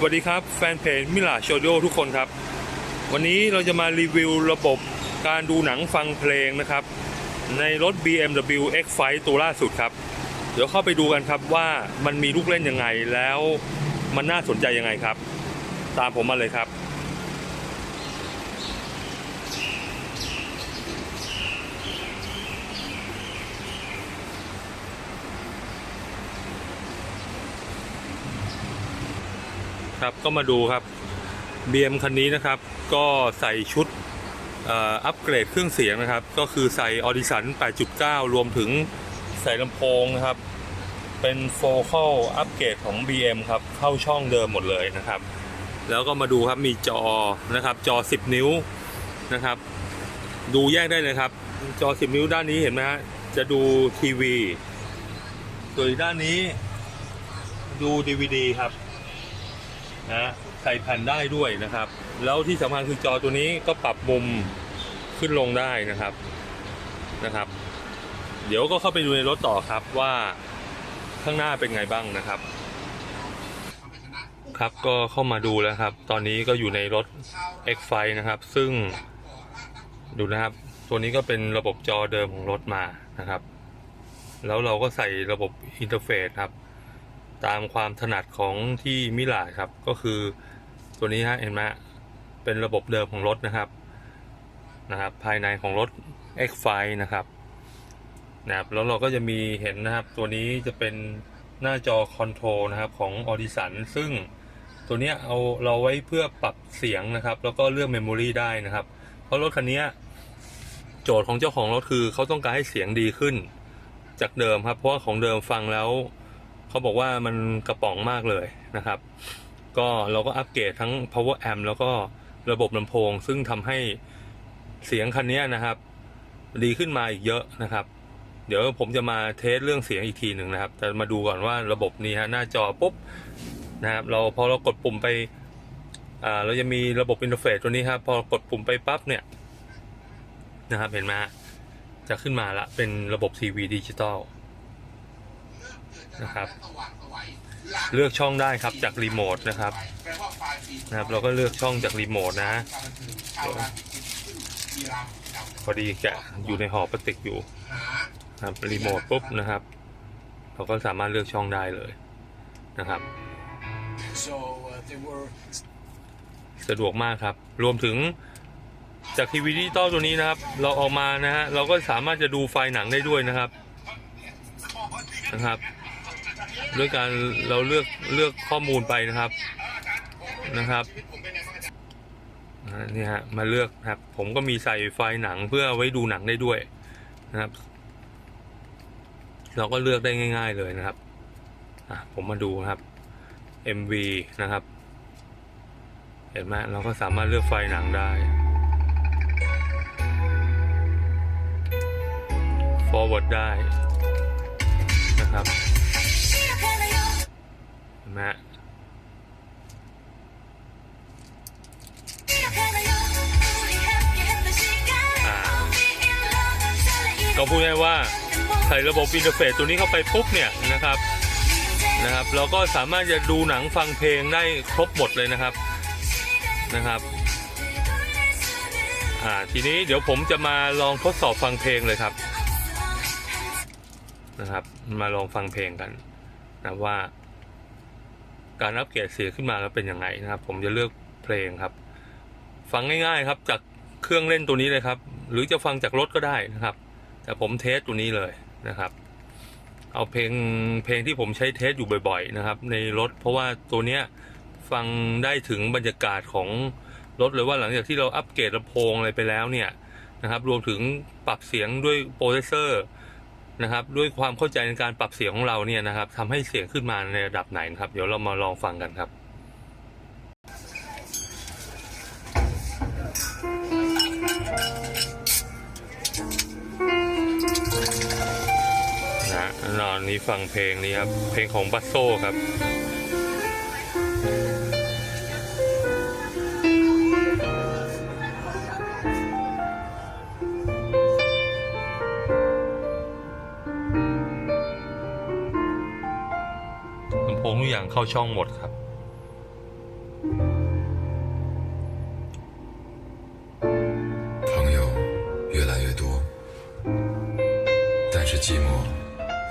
สวัสดีครับ แฟนเพจมิลาโชโดทุกคนครับ วันนี้เราจะมารีวิวระบบการดูหนังฟังเพลงนะครับ ในรถ BMW X5 ตัวล่าสุดครับ เดี๋ยวเข้าไปดูกันครับว่ามันมีลูกเล่นยังไงแล้วมันน่าสนใจยังไงครับ ตามผมมาเลยครับ ครับก็มาดูครับ BM คันนี้นะครับ ก็ใส่ชุดอัปเกรดเครื่องเสียงนะครับ ก็คือใส่ Audition 8.9 รวมถึงใส่ลำโพงนะครับ เป็นโฟกัลอัปเกรดของ BM ครับ เข้าช่องเดิมหมดเลยนะครับ แล้วก็มาดูครับมีจอนะครับ จอ 10 นิ้วนะครับ ดูแยกได้เลยครับ จอ 10 นิ้วด้านนี้เห็นไหมฮะจะดูทีวีส่วนด้านนี้ดู DVD ครับ นะใส่แผ่นได้ด้วยนะครับ แล้วที่สำคัญคือจอตัวนี้ก็ปรับมุมขึ้นลงได้นะครับนะครับ เดี๋ยวก็เข้าไปดูในรถต่อครับว่าข้างหน้าเป็นไงบ้างนะครับ ครับก็เข้ามาดูแล้วครับ ตอนนี้ก็อยู่ในรถ X5 นะครับ ซึ่งดูนะครับ ตัวนี้ก็เป็นระบบจอเดิมของรถมานะครับ แล้วเราก็ใส่ระบบอินเทอร์เฟซครับ ตามความถนัดของที่มิลาดครับ ก็คือตัวนี้ฮะเห็นไหมเป็นระบบเดิมของรถนะครับนะครับ ภายในของรถ X5 นะครับนะครับแล้วเราก็จะมีเห็นนะครับ ตัวนี้จะเป็นหน้าจอคอนโทรลนะครับของ Audison ซึ่งตัวนี้เอาเราไว้เพื่อปรับเสียงนะครับ แล้วก็เลือกเมมโมรีได้นะครับ เพราะรถคันนี้โจทย์ของเจ้าของรถคือเขาต้องการให้เสียงดีขึ้น จากเดิมครับ เพราะว่าของเดิมฟังแล้ว เขาบอกว่ามันกระป๋องมากเลยนะครับ ก็เราก็อัปเกรดทั้ง power amp แล้วก็ระบบลำโพง ซึ่งทำให้เสียงคันนี้นะครับ ดีขึ้นมาอีกเยอะนะครับ เดี๋ยวผมจะมาเทสเรื่องเสียงอีกทีหนึ่งนะครับแต่มาดูก่อนว่าระบบนี้ฮะหน้าจอปุ๊บนะครับ เราพอเรากดปุ่มไปอ่าเราจะมีระบบอินเทอร์เฟซตัวนี้ครับพอกดปุ่มไปปั๊บเนี่ยนะครับเห็นไหมจะขึ้นมาละเป็นระบบทีวีดิจิตอล นะครับ เลือกช่องได้ครับจากรีโมทนะครับนะครับ เราก็เลือกช่องจากรีโมทนะพอดีแกะอยู่ในหอพลาสติกอยู่นะครับรีโมทปุ๊บนะครับ เราก็สามารถเลือกช่องได้เลยนะครับ สะดวกมากครับ รวมถึงจากทีวีดิจิตอลตัวนี้นะครับ เราออกมานะฮะเราก็สามารถจะดูไฟล์หนังได้ด้วยนะครับนะครับ ด้วยการเราเลือกเลือกข้อมูลไปนะครับนะครับนี่ฮะมาเลือกครับ ผมก็มีใส่ไฟล์หนังเพื่อไว้ดูหนังได้ด้วยนะครับ เราก็เลือกได้ง่าย ๆเลยนะครับผมมาดูนะครับ MV นะครับ เห็นไหมเราก็สามารถเลือกไฟล์หนังได้ forward ได้ นไหมฮะก็พูดง่ายว่าใส่ระบบอินเทอร์เฟซตัวนี้เข้าไปปุ๊บเนี่ยนะครับนะครับ เราก็สามารถจะดูหนังฟังเพลงได้ครบหมดเลยนะครับนะครับอ่าทีนี้เดี๋ยวผมจะมาลองทดสอบฟังเพลงเลยครับนะครับ มาลองฟังเพลงกันนะว่า การอัปเกรดเสียงขึ้นมาแล้วเป็นยังไงนะครับ ผมจะเลือกเพลงครับ ฟังง่ายๆครับจากเครื่องเล่นตัวนี้เลยครับ หรือจะฟังจากรถก็ได้นะครับ แต่ผมเทสตัวนี้เลยนะครับ เอาเพลงเพลงที่ผมใช้เทสอยู่บ่อย ๆ นะครับ ในรถเพราะว่าตัวเนี้ยฟังได้ถึงบรรยากาศของรถเลยว่าหลังจากที่เราอัปเกรดลำโพงอะไรไปแล้วเนี่ยนะครับ รวมถึงปรับเสียงด้วยโปรเซสเซอร์ นะครับ ด้วยความเข้าใจในการปรับเสียงของเราเนี่ยนะครับทำให้เสียงขึ้นมาในระดับไหนนะครับ เดี๋ยวเรามาลองฟังกันครับนะนอนนี้ฟังเพลงนี้ครับ เพลงของบัสโซครับ อย่างเข้าช่องหมดครับ 朋友越来越多，但是寂寞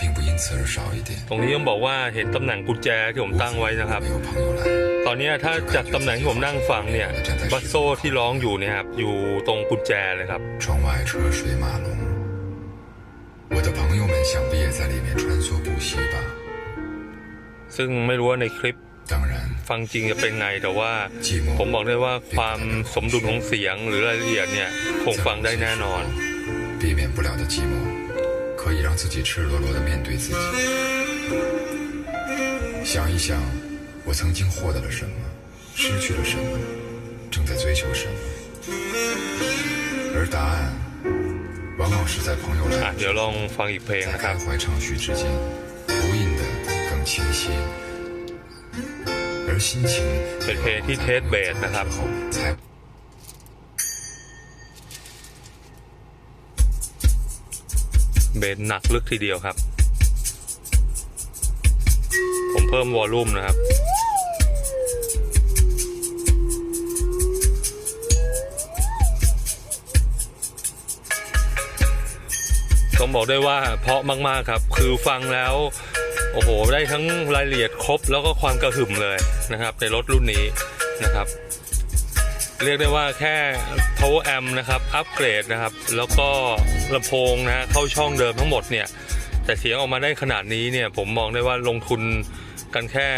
并不因此而少一点。 ตรงนี้ต้องบอกว่าเห็นตำแหน่งกุญแจที่ผมตั้งไว้นะครับ 没有朋友来， ตอนนี้ถ้าจากตำแหน่งที่ผมนั่งฟังเนี่ยบัสโซ่ที่ร้องอยู่เนี่ยครับอยู่ตรงกุญแจเลยครับ 窗外车水马龙，我的朋友们想必也在里面穿梭不息吧。 ซึ่งไม่รู้ว่าในคลิป 当然， ฟังจริงจะเป็นไงแต่ว่า 寂寞 ผมบอกได้ว่าความสมดุลของเสียงหรือรายละเอียดเนี่ยคงฟังได้แน่นอน 避免不了的寂寞，可以让自己赤裸裸的面对自己。想一想，我曾经获得了什么，失去了什么，正在追求什么，而答案，往往是在朋友 อ่ะ 来 เดี๋ยวลองฟังอีกเพลง 在 นะครับ 开怀畅叙之间， เป็นเพลงที่เทสเบสนะครับเบสหนักลึกทีเดียวครับ ผมเพิ่มวอลลุ่มนะครับต้องบอกได้ว่าเพราะมาก ๆ ครับ คือฟังแล้ว โอ้โห ได้ทั้งรายละเอียดครบแล้วก็ความกระหึ่มเลยนะครับ ในรถรุ่นนี้นะครับ เรียกได้ว่าแค่ power amp นะครับ อัปเกรดนะครับ แล้วก็ลำโพงนะฮะเข้าช่องเดิมทั้งหมดเนี่ย แต่เสียงออกมาได้ขนาดนี้เนี่ย ผมมองได้ว่าลงทุนกันแค่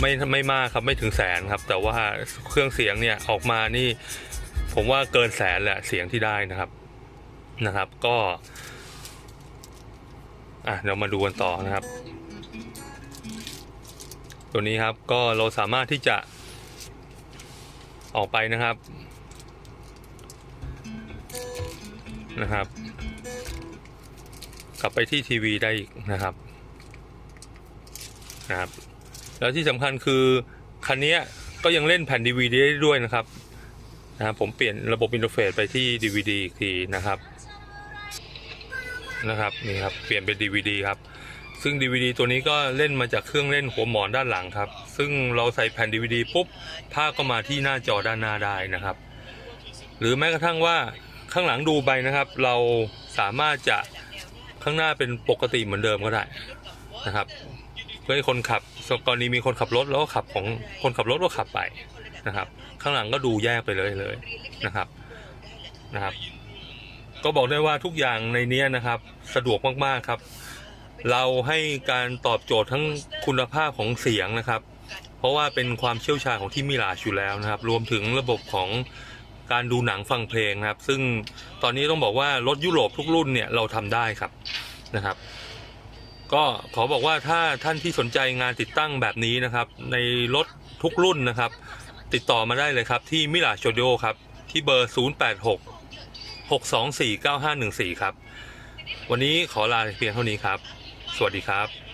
ไม่ไม่มากครับไม่ถึงแสนครับ แต่ว่าเครื่องเสียงเนี่ยออกมานี่ ผมว่าเกินแสนแหละเสียงที่ได้นะครับนะครับ ก็ อะเดี๋ยวมาดูกันต่อนะครับ ตัวนี้ครับก็เราสามารถที่จะออกไปนะครับนะครับ กลับไปที่ทีวีได้อีกนะครับนะครับ แล้วที่สำคัญคือคันนี้ก็ยังเล่นแผ่น DVD ได้ด้วยนะครับนะครับผมเปลี่ยนระบบอินเทอร์เฟซไปที่ DVD อีกทีนะครับ นะครับนี่ครับเปลี่ยนเป็น DVD ครับซึ่ง DVD ตัวนี้ก็เล่นมาจากเครื่องเล่นหัวหมอนด้านหลังครับ ซึ่งเราใส่แผ่น DVD ปุ๊บภาพก็มาที่หน้าจอด้านหน้าได้นะครับ หรือแม้กระทั่งว่าข้างหลังดูไปนะครับ เราสามารถจะข้างหน้าเป็นปกติเหมือนเดิมก็ได้นะครับเพื่อให้คนขับกรณีมีคนขับรถแล้วก็ขับของคนขับรถก็ขับไปนะครับ ข้างหลังก็ดูแยกไปเลยเลยนะครับนะครับ ก็บอกได้ว่าทุกอย่างในนี้นะครับสะดวกมากๆครับ เราให้การตอบโจทย์ทั้งคุณภาพของเสียงนะครับ เพราะว่าเป็นความเชี่ยวชาญของที่มิลาชอยู่แล้วนะครับ รวมถึงระบบของการดูหนังฟังเพลงนะครับ ซึ่งตอนนี้ต้องบอกว่ารถยุโรปทุกรุ่นเนี่ยเราทำได้ครับนะครับ ก็ขอบอกว่าถ้าท่านที่สนใจงานติดตั้งแบบนี้นะครับ ในรถทุกรุ่นนะครับ ติดต่อมาได้เลยครับที่มิลาชโดครับที่เบอร์ 086 624 9514 ครับ วันนี้ขอลาเพียงเท่านี้ครับ สวัสดีครับ